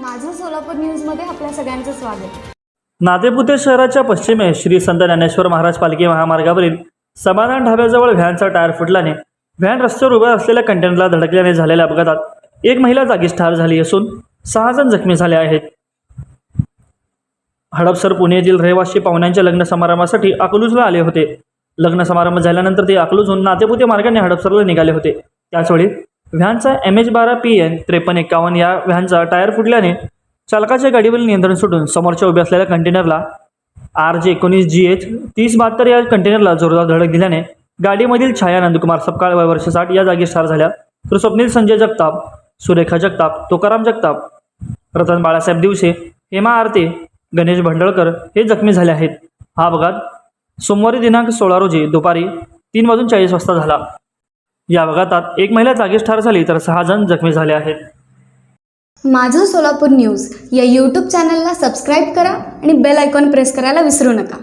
माझं सोलापूर न्यूजमध्ये आपल्या सगळ्यांचं स्वागत. नादेपुते शहराच्या पश्चिमे श्री संत ज्ञानेश्वर महाराज पालखी महामार्गावरील समाधान ढाब्याजवळ व्हॅनचा टायर फुटल्याने व्हॅन रस्त्यावर उभ्या असलेल्या कंटेनरला धडकल्याने झालेल्या अपघातात एक महिला जागीच ठार झाली असून सहा जण जखमी झाले आहेत. हडपसर पुणे येथील रहिवासी पाहुण्यांच्या लग्न समारंभासाठी अकलूजला आले होते. लग्न समारंभ झाल्यानंतर ते अकलूजहून नातेपुते मार्गाने हडपसरला निघाले होते. त्याचवेळी व्हॅनचा एम एच बारा पी एन त्रेपन्न एकावन्न या व्हॅनचा टायर फुटल्याने चालकाच्या गाडीवरील नियंत्रण सुटून समोरच्या उभ्या असलेल्या कंटेनरला आर जे एकोणीस जी एच तीस बहात्तर या कंटेनरला जोरदार धडक दिल्याने गाडीमधील छाया नंदकुमार सपकाळ वय वर्ष साठ या जागी ठार झाल्या. तर स्वप्नील संजय जगताप सुरेखा जगताप तुकाराम जगताप रतन बाळासाहेब दिवसे हेमा आरते गणेश भंडळकर हे जखमी झाले आहेत. हा अपघात सोमवारी दिनांक सोळा रोजी दुपारी तीन वाजून चाळीस वाजता झाला. या अपघातात एक महिला जागीच ठार झाली तर सहा जण जखमी झाले आहेत. माझं सोलापूर न्यूज या यूट्यूब चॅनलला सबस्क्राईब करा आणि बेल आयकॉन प्रेस करायला विसरू नका.